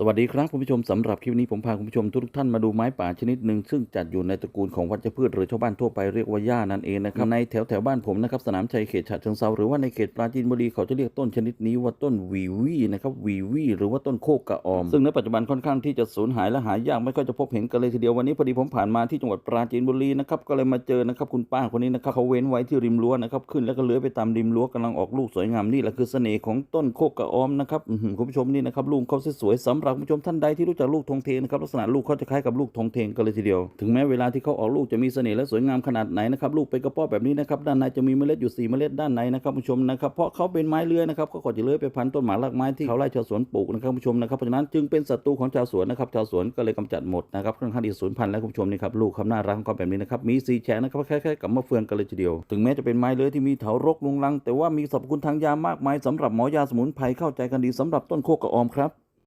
สวัสดีครับคุณผู้ชมสำหรับคลิปนี้ผมพาคุณผู้ชมทุกท่านมาดูไม้ป่าชนิดหนึ่งซึ่งจัดอยู่ในตระกูลของวัชพืชหรือชาวบ้านทั่วไปเรียกว่าหญ้านั่นเองนะครับในแถวแถวๆบ้านผมนะครับสนามชัยเขตฉะเชิงเซาหรือว่าในเขตปราจีนบุรีเขาจะเรียกต้นชนิดนี้ว่าต้นวีวีนะครับวีวีหรือว่าต้นโคกกระออม ซึ่งในปัจจุบันค่อนข้างที่จะสูญหายและหายากไม่ค่อยจะพบเห็นกันเลยทีเดียววันนี้พอดีผมผ่านมาที่จังหวัดปราจีนบุรีนะครับก็เลยมาเจอนะครับคุณป้าคนนี้นะครับเขาเว้นไว้ที่ริมรั้วนะครับขึ้นแล้วก็เลื้อยไปตามริมรั้วกำลังออกลูกสวยงามนี่แหละคือเสน่ห์ของต้นโคกกระออมนะครับอื้อหือคุณผู้ชมนี่นะครับลูกเขาสวยๆสำหรับคุณผู้ชมท่านใดที่รู้จักลูกทงเทงนะครับลักษณะลูกเขาจะคล้ายกับลูกทงเทงกันเลยทีเดียว ถึงแม้เวลาที่เขาออกลูกจะมีเสน่ห์และสวยงามขนาดไหนนะครับลูกเป็นกระป๋อแบบนี้นะครับด้านในจะมีเมล็ดอยู่สี่เมล็ดด้านในนะครับผู้ชมนะครับเพราะเขาเป็นไม้เลื้อยนะครับเขาก็จะเลื้อยไปพันต้นหมากรากไม้ที่เขาไล่ชาวสวนปลูกนะครับผู้ชมนะครับเพราะฉะนั้นจึงเป็นศัตรูของชาวสวนนะครับชาวสวนก็เลยกำจัดหมดนะครับค่อนข้างที่สูญพันธุ์แล้วคุณผู้ชมนี่ครับลูกเขาน่ารักของเขาแบบนี้นะครับมีสีแฉกนะครับคล้ายๆกับมะเฟืองกันเลยทีเดียว ถึงแม้จะเป็นไม้เลื้อยที่มีเถารกลุงลัง แต่ว่ามีสรรพคุณทางยามากมายสำหรับหมอยาสมุนไพรเข้าใจกันดีสำหรับต้นโคกกระออมครับ